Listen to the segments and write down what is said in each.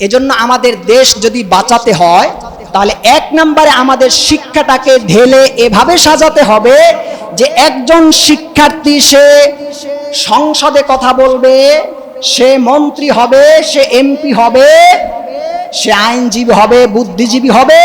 এজন্য আমাদের দেশ যদি বাঁচাতে হয়, তাহলে এক নম্বরে আমাদের শিক্ষাটাকে ঢেলে এভাবে সাজাতে হবে যে একজন শিক্ষার্থী সে সংসদে কথা বলবে, সে মন্ত্রী হবে, সে এমপি হবে সে আইনজীবী হবে, বুদ্ধিজীবী হবে,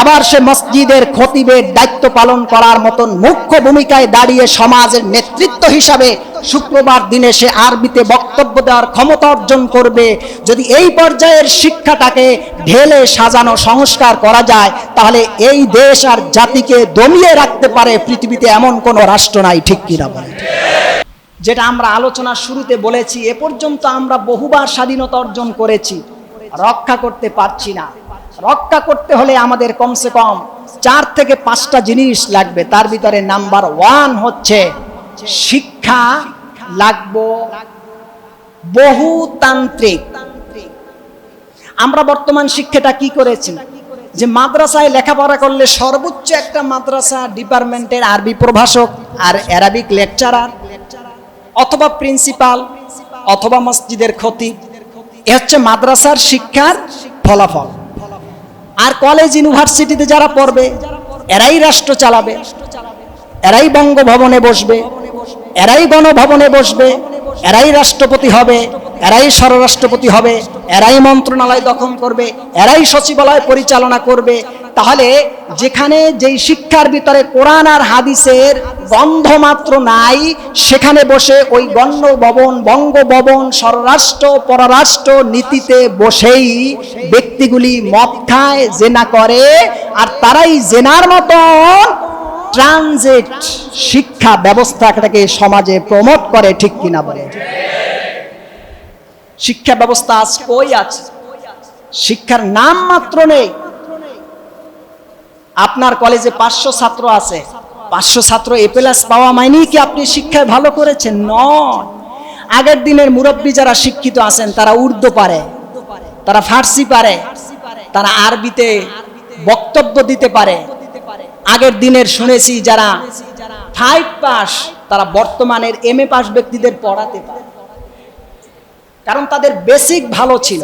আবার সে মসজিদের খতিবের দায়িত্ব পালন করার মতন মুখ্য ভূমিকায় দাঁড়িয়ে সমাজের নেতৃত্ব হিসাবে শুক্রবার দিনে সে আরবিতে বক্তব্য দেওয়ার ক্ষমতা অর্জন করবে। যদি এই পর্যায়ের শিক্ষাটাকে ঢেলে সাজানো, সংস্কার করা যায়, তাহলে এই দেশ আর জাতিকে দমিয়ে রাখতে পারে পৃথিবীতে এমন কোনো রাষ্ট্র নাই, ঠিক কিনা বলে যেটা আমরা আলোচনার শুরুতে বলেছি, এ পর্যন্ত আমরা বহুবার স্বাধীনতা অর্জন করেছি। রক্ষা করতে পারছি না। রক্ষা করতে হলে আমাদের কমসে কম চার থেকে পাঁচটা জিনিস লাগবে। তার ভিতরে নাম্বার ওয়ান হচ্ছে শিক্ষা লাগবো বহুতান্ত্রিক। আমরা বর্তমান শিক্ষাটা কি করেছি? যে মাদ্রাসায় লেখাপড়া করলে সর্বোচ্চ একটা মাদ্রাসা ডিপার্টমেন্টের আরবি প্রভাষক আর অ্যারাবিক লেকচারার অথবা প্রিন্সিপাল অথবা মসজিদের ক্ষতি এ হচ্ছে মাদ্রাসার শিক্ষার ফলাফল। আর কলেজ ইউনিভার্সিটিতে যারা পড়বে, এরাই রাষ্ট্র চালাবে, এরাই বঙ্গভবনে বসবে, এরাই গণভবনে বসবে, এরাই রাষ্ট্রপতি হবে, এরাই স্বরাষ্ট্রপতি হবে, এরাই মন্ত্রণালয় দখল করবে, এরাই সচিবালয় পরিচালনা করবে তাহলে যেখানে যেই শিক্ষার ভিতরে কোরআন আর হাদিসের গন্ধ মাত্র নাই, সেখানে বসে ওই গণ্য ভবন বঙ্গভবন, স্বরাষ্ট্র, পররাষ্ট্র নীতিতে বসেই ব্যক্তিগুলি মদ খায়, জেনা করে, আর তারাই জেনার মতন ট্রানজিট শিক্ষা ব্যবস্থাটাকে সমাজে প্রমোট করে, ঠিক কিনা বলে? শিক্ষা ব্যবস্থা আজ কই আছে? শিক্ষার নাম মাত্র নেই। আপনার কলেজে পাঁচশো ছাত্র আছে। পাঁচশো ছাত্র এ প্লাস পাওয়া মাইনি কি আপনি শিক্ষায় ভালো করেছেন? নয়। আগের দিনের মুরব্বী যারা শিক্ষিত আছেন, তারা উর্দু পারে, তারা ফার্সি পারে, তারা আরবিতে বক্তব্য দিতে পারে। আগের দিনের শুনেছি যারা ফাইভ পাস তারা বর্তমানের এম এ পাস ব্যক্তিদের পড়াতে পারে। কারণ তাদের বেসিক ভালো ছিল।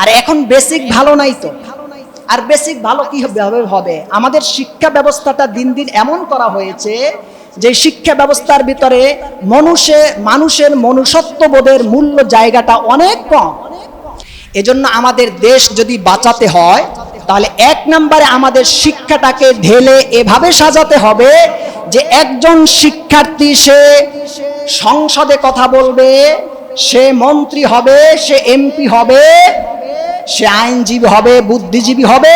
আর এখন বেসিক ভালো নাই তো। আর বেসিক ভালো কি হবে? হবে আমাদের শিক্ষা ব্যবস্থাটা দিন দিন এমন করা হয়েছে যে শিক্ষা ব্যবস্থার ভিতরে মানুষে, মানুষের মনুষ্যত্ববোধের মূল্য জায়গাটা অনেক কম। এজন্য আমাদের দেশ যদি বাঁচাতে হয়, তাহলে এক নম্বরে আমাদের শিক্ষাটাকে ঢেলে এভাবে সাজাতে হবে যে একজন শিক্ষার্থী সে সংসদে কথা বলবে, সে মন্ত্রী হবে, সে এমপি হবে সে আইনজীবী হবে, বুদ্ধিজীবী হবে,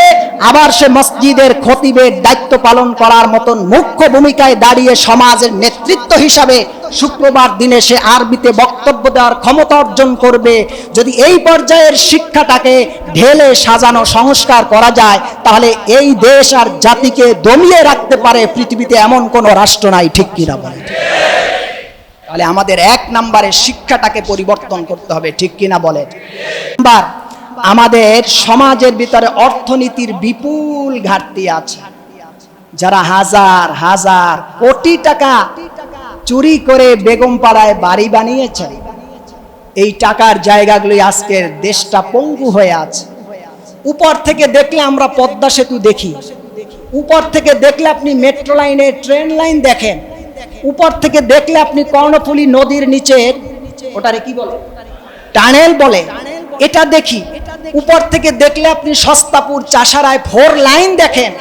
আবার সে মসজিদের খতিবের দায়িত্ব পালন করার মতন মুখ্য ভূমিকায় দাঁড়িয়ে সমাজের নেতৃত্ব হিসাবে শুক্রবার দিনে সে আরবিতে বক্তব্য দেওয়ার ক্ষমতা অর্জন করবে। যদি এই পর্যায়ের শিক্ষাটাকে ঢেলে সাজানো সংস্কার করা যায়, তাহলে এই দেশ আর জাতিকে দমিয়ে রাখতে পারে পৃথিবীতে এমন কোনো রাষ্ট্র নাই, ঠিক কিনা বলে তাহলে আমাদের এক নম্বরে শিক্ষাটাকে পরিবর্তন করতে হবে, ঠিক কিনা বলে নাম্বার আমাদের সমাজের ভিতরে অর্থনীতির বিপুল ঘাটতি আছে। যারা হাজার হাজার কোটি টাকা চুরি করে বেগম পাড়ায় বাড়ি বানিয়েছে, এই টাকার জায়গাগুলি আজকের দেশটা পঙ্গু হয়ে আছে। উপর থেকে দেখলে আমরা পদ্মা সেতু দেখি। উপর থেকে দেখলে আপনি মেট্রো লাইনে ট্রেন লাইন দেখেন। উপর থেকে দেখলে আপনি কর্ণফুলী নদীর নিচের ওটারে কি বলে? টানেল বলে। এটা দেখি। উপর থেকে দেখলে আপনি সস্তাপুর, চাষারায় ফোর লাইন দেখেন।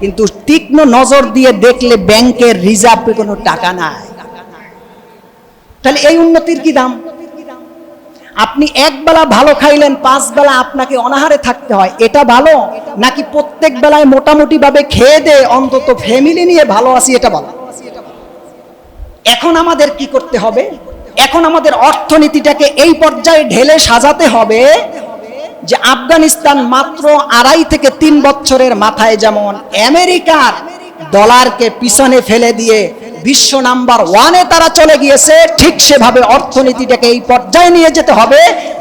কিন্তু তীক্ষ্ণ নজর দিয়ে দেখলে ব্যাংকের রিজার্ভে কোনো টাকা নাই। তাহলে এই উন্নতির কি দাম? আপনি এক বেলা ভালো খাইলেন, পাঁচ বেলা আপনাকে অনাহারে থাকতে হয়, এটা ভালো? নাকি প্রত্যেক বেলায় মোটামুটি ভাবে খেয়ে দে, অন্তত ফ্যামিলি নিয়ে ভালো আছি, এটা ভালো? এখন আমাদের কি করতে হবে? এখন আমাদের অর্থনীতিটাকে এই পর্যায়ে ঢেলে সাজাতে হবে যে আফগানিস্তান মাত্র আড়াই থেকে তিন বছরের মাথায় যেমন আমেরিকার ডলারকে পিছনে ফেলে দিয়ে বিশ্ব নাম্বার ওয়ানে তারা চলে গিয়েছে, ঠিক সেভাবে অর্থনীতিটাকে এই পর্যায়ে নিয়ে যেতে হবে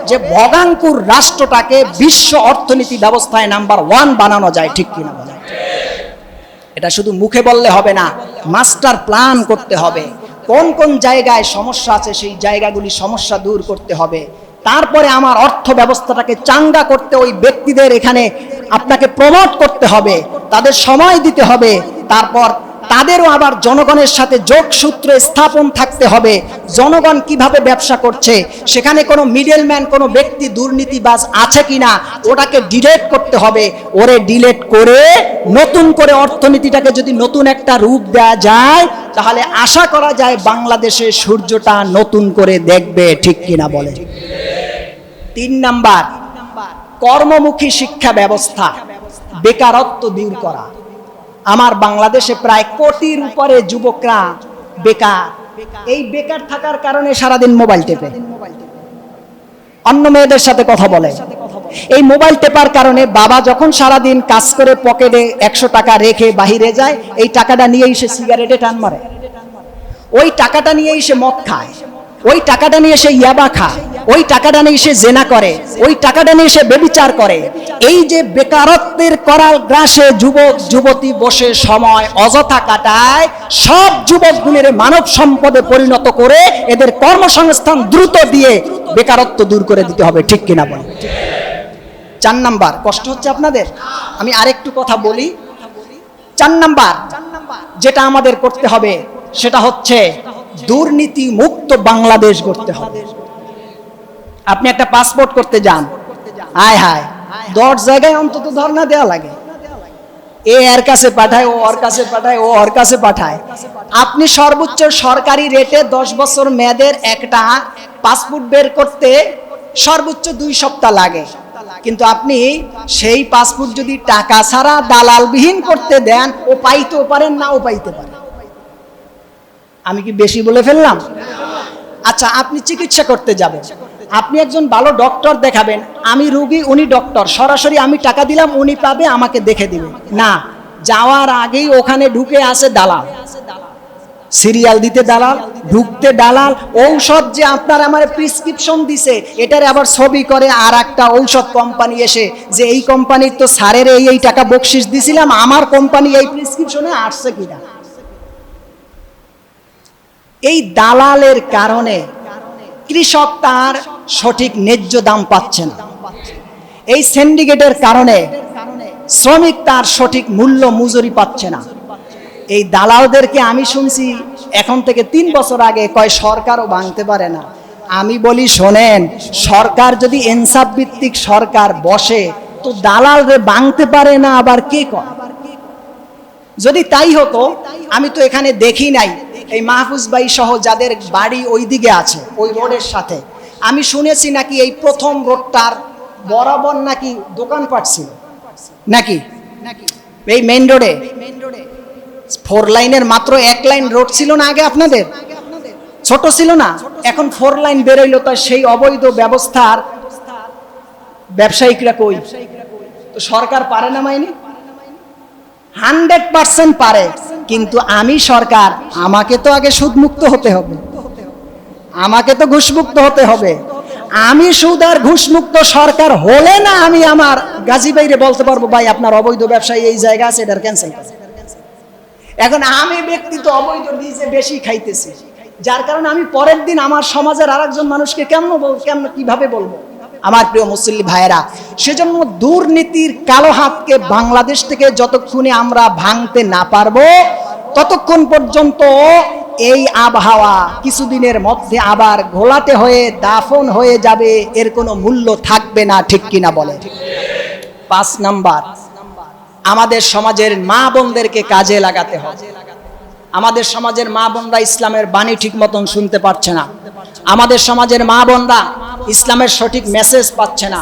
যে ভগাঙ্কুর রাষ্ট্রটাকে বিশ্ব অর্থনীতি ব্যবস্থায় নাম্বার ওয়ান বানানো যায়, ঠিক কিনা বলা? এটা শুধু মুখে বললে হবে না, মাস্টার প্ল্যান করতে হবে। কোন কোন জায়গায় সমস্যা আছে, সেই জায়গাগুলি সমস্যা দূর করতে হবে। তারপরে আমার অর্থ ব্যবস্থাটাকে চাঙ্গা করতে ওই ব্যক্তিদের এখানে আপনাকে প্রমোট করতে হবে, তাদের সময় দিতে হবে, তারপর তাদেরও আবার জনগণের সাথে যোগসূত্র স্থাপন থাকতে হবে। জনগণ কীভাবে ব্যবসা করছে, সেখানে কোনো মিডলম্যান কোনো ব্যক্তি দুর্নীতিবাজ আছে কিনা, ওটাকে ডিলেট করতে হবে। ওরে ডিলেট করে, নতুন করে অর্থনীতিটাকে যদি নতুন একটা রূপ দেওয়া যায়, তাহলে আশা করা যায় বাংলাদেশে সূর্যটা নতুন করে দেখবে, ঠিক কিনা বলে? তিন নাম্বার, কর্মমুখী শিক্ষা ব্যবস্থা, বেকারত্ব দূর করা। আমার বাংলাদেশে প্রায় কোটির উপরে যুবকরা বেকার। এই বেকার থাকার কারণে সারাদিন মোবাইল টেপে। অন্য মেয়েদের সাথে কথা বলে। এই মোবাইল টেপার কারণে বাবা যখন সারাদিন কাজ করে পকেটে একশো টাকা রেখে বাহিরে যায়, এই টাকাটা নিয়েই সে সিগারেটে টান মারে। ওই টাকাটা নিয়েই সে মদ খায়। ওই টাকাটা নিয়ে সে ইয়াবা খায়। ওই টাকাটা নিয়ে সে জেনা করে, ওই টাকাটা নিয়ে সে বেবিচার করে। এই যে বেকারত্বের করাল গ্রাসে যুবক, যুবতী বসে সময় অযথা কাটায়, সব যুবকগুলির মানব সম্পদে পরিণত করে এদের কর্মসংস্থান দ্রুত দিয়ে বেকারত্ব দূর করে দিতে হবে, ঠিক কিনা বল? চার নাম্বার, কষ্ট হচ্ছে আপনাদের? আমি আরেকটু কথা বলি। চার নাম্বার, যেটা আমাদের করতে হবে, সেটা হচ্ছে দুর্নীতি মুক্ত বাংলাদেশ করতে হবে। আপনি একটা পাসপোর্ট করতে যান। হায় হায়। দশ জায়গায় অন্তত ধর্ণা দেওয়া লাগে। এ এর কাছে পাঠায়, ও ওর কাছে পাঠায়, ও ওর কাছে পাঠায়। আপনি সর্বোচ্চ সরকারি রেটে দশ বছর মেয়াদের একটা পাসপোর্ট বের করতে সর্বোচ্চ দুই সপ্তাহ লাগে। কিন্তু আপনি সেই পাসপোর্ট যদি টাকা ছাড়া দালালবিহীন করতে দেন, ও পাইতেও পারেন নাও পাইতে পারেন। আমি কি বেশি বলে ফেললাম? আচ্ছা আপনি চিকিৎসা করতে যাবেন। আপনি একজন ভালো ডক্টর দেখাবেন। আমি রুগী, উনি ডক্টর সরাসরি আমি টাকা দিলাম, উনি পাবে, আমাকে দেখে দিবে। না, যাওয়ার আগেই ওখানে ঢুকে আসে দালাল। সিরিয়াল দিতে দালাল, ঢুকতে দালাল। ঔষধ যে আপনার আমার প্রিসক্রিপশন দিছে, এটার আবার ছবি করে আর একটা ঔষধ কোম্পানি এসে যে এই কোম্পানির তো সারের এই এই টাকা বকশিস দিছিলাম, আমার কোম্পানি এই প্রিসক্রিপশনে আসছে কিনা? এই দালালের কারণে কৃষক তার সঠিক ন্যায্য দাম পাচ্ছে না। এই সিন্ডিকেটের কারণে শ্রমিক তার সঠিক মূল্য মজুরি পাচ্ছে না। এই দালালদেরকে আমি শুনছি এখন থেকে তিন বছর আগে কয় সরকারও ভাঙতে পারে না। আমি বলি, শোনেন, সরকার যদি এনসাফ ভিত্তিক সরকার বসে, তো দালালরে ভাঙতে পারে না, আবার কে কয় যদি তাই হতো, আমি তো এখানে দেখি নাই, এই মাহফুজ ভাই সহ যাদের বাড়ি ওই দিকে আছে, ওই রোডের সাথে আমি শুনেছি নাকি এই প্রথম রোডটার বরাবর নাকি দোকানপাট ছিল? নাকি? এই মেইন রোডে ফোর লাইনের মাত্র এক লাইন রোড ছিল না আগে আপনাদের? ছোট ছিল না? এখন ফোর লাইন বেরোইলো তার সেই অবৈধ ব্যবস্থার ব্যবসায়িকরা কই? তো সরকার পারে না মাইনি? হান্ড্রেড পার্সেন্ট পারে। কিন্তু আমি সরকার আমাকে তো আগে সুদমুক্ত হতে হবে। আমাকে তো ঘুষমুক্ত হতে হবে। আমি সুদ আর ঘুষমুক্ত সরকার হলে না আমি আমার গাজী বাইরে বলতে পারব, ভাই, আপনার অবৈধ ব্যবসায়ী এই জায়গা আছে, এটার ক্যান্সেল এখন আমি ব্যক্তি তো অবৈধ, নিজে বেশি খাইতেছি। যার কারণে আমি পরের দিন আমার সমাজের আরেকজন মানুষকে কেমন বল, কেমন, কীভাবে বলব? আমার প্রিয় মুসল্লি ভাইয়েরা, সেজন্য দুর্নীতির কালো হাতকে বাংলাদেশ থেকে যতক্ষণে আমরা ভাঙতে না পারব, ততক্ষণ পর্যন্ত এই আবহাওয়া কিছুদিনের মধ্যে আবার ঘোলাটে হয়ে দাফন হয়ে যাবে, এর কোনো মূল্য থাকবে না, ঠিক কিনা বলে পাঁচ নাম্বার, আমাদের সমাজের মা বোনদেরকে কাজে লাগাতে হবে। আমাদের সমাজের মা বোনরা ইসলামের বাণী ঠিক মতন শুনতে পারছে না। আমাদের সমাজের মা বোনরা ইসলামের সঠিক মেসেজ পাচ্ছে না।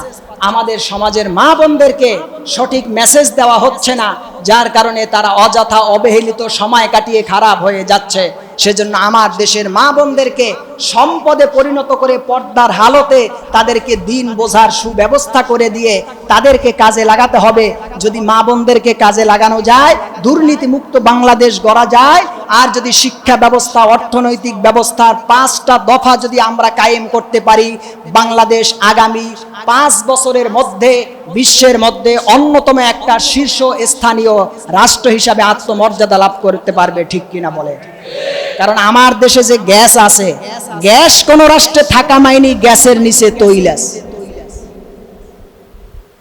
আমাদের সমাজের মা বোনদেরকে সঠিক মেসেজ দেওয়া হচ্ছে না, যার কারণে তারা অযথা অবহেলিত সময় কাটিয়ে খারাপ হয়ে যাচ্ছে। সেজন্য আমার দেশের মা বোনদেরকে সম্পদে পরিণত করে পর্দার হালতে তাদেরকে দিন বোঝার সুব্যবস্থা করে দিয়ে তাদেরকে কাজে লাগাতে হবে। যদি মা বোনদেরকে কাজে লাগানো যায়, দুর্নীতিমুক্ত বাংলাদেশ গড়া যায়, আর যদি শিক্ষা ব্যবস্থা, অর্থনৈতিক ব্যবস্থার পাঁচটা দফা যদি আমরা কায়েম করতে পারি, বাংলাদেশ আগামী পাঁচ বছরের মধ্যে, বিশ্বের মধ্যে অন্যতম একটা শীর্ষ স্থানীয় রাষ্ট্র হিসাবে আত্মমর্যাদা লাভ করতে পারবে, ঠিক কিনা বলে কারণ আমার দেশে যে গ্যাস আছে, গ্যাস কোন রাষ্ট্রে থাকা মাইনি, গ্যাসের নিচে তৈল আছে।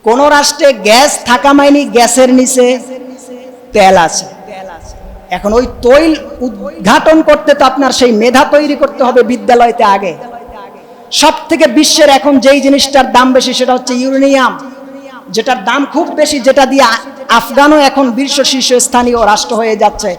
কোন রাষ্ট্রে গ্যাস থাকা মাইনি, গ্যাসের নিচে তেল আছে। এখন ওই তৈল উদ্ঘাটন করতে তো আপনার সেই মেধা তৈরি করতে হবে বিদ্যালয়তে আগে। সব থেকে বিশ্বের এখন যেই জিনিসটার দাম বেশি সেটা হচ্ছে ইউরেনিয়াম, যেটার দাম খুব বেশি, যেটা দিয়ে আফগানও এখন বিশ্ব শীর্ষস্থানীয় রাষ্ট্র হয়ে যাচ্ছে।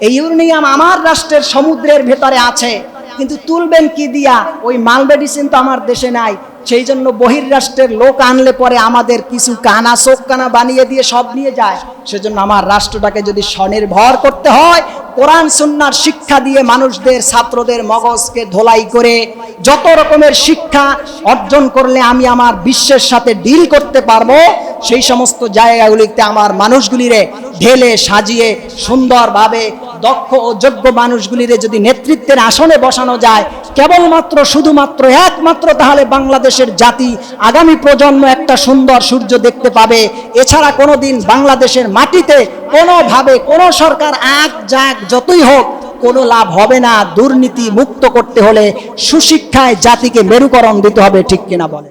এই ইউরেনিয়াম আমার রাষ্ট্রের সমুদ্রের ভেতরে আছে। কিন্তু তুলবেন কি দিয়া? ওই মাল মেডিসিন তো আমার দেশে নাই। সেই জন্য বহির্রাষ্ট্রের লোক আনলে পরে আমাদের কিছু কানা, চোখ কানা বানিয়ে দিয়ে সব নিয়ে যায়। সেজন্য আমার রাষ্ট্রটাকে যদি স্বনির্ভর করতে হয় কোরআন, সুন্নার শিক্ষা দিয়ে মানুষদের, ছাত্রদের মগজকে ধোলাই করে যত রকমের শিক্ষা অর্জন করলে আমি আমার বিশ্বের সাথে ডিল করতে পারব, সেই সমস্ত জায়গাগুলিতে আমার মানুষগুলিরে ঢেলে সাজিয়ে সুন্দরভাবে দক্ষ ও যোগ্য মানুষগুলিরে যদি নেতৃত্বের আসনে বসানো যায় কেবলমাত্র, শুধুমাত্র, একমাত্র তাহলে বাংলাদেশের জাতি আগামী প্রজন্ম একটা সুন্দর সূর্য দেখতে পাবে। এছাড়া কোনো দিন বাংলাদেশের মাটিতে কোনোভাবে কোনো সরকার আগ যাক যতই হোক, কোনো লাভ হবে না। দুর্নীতি মুক্ত করতে হলে সুশিক্ষায় জাতিকে মেরুকরণ দিতে হবে, ঠিক কিনা বলে?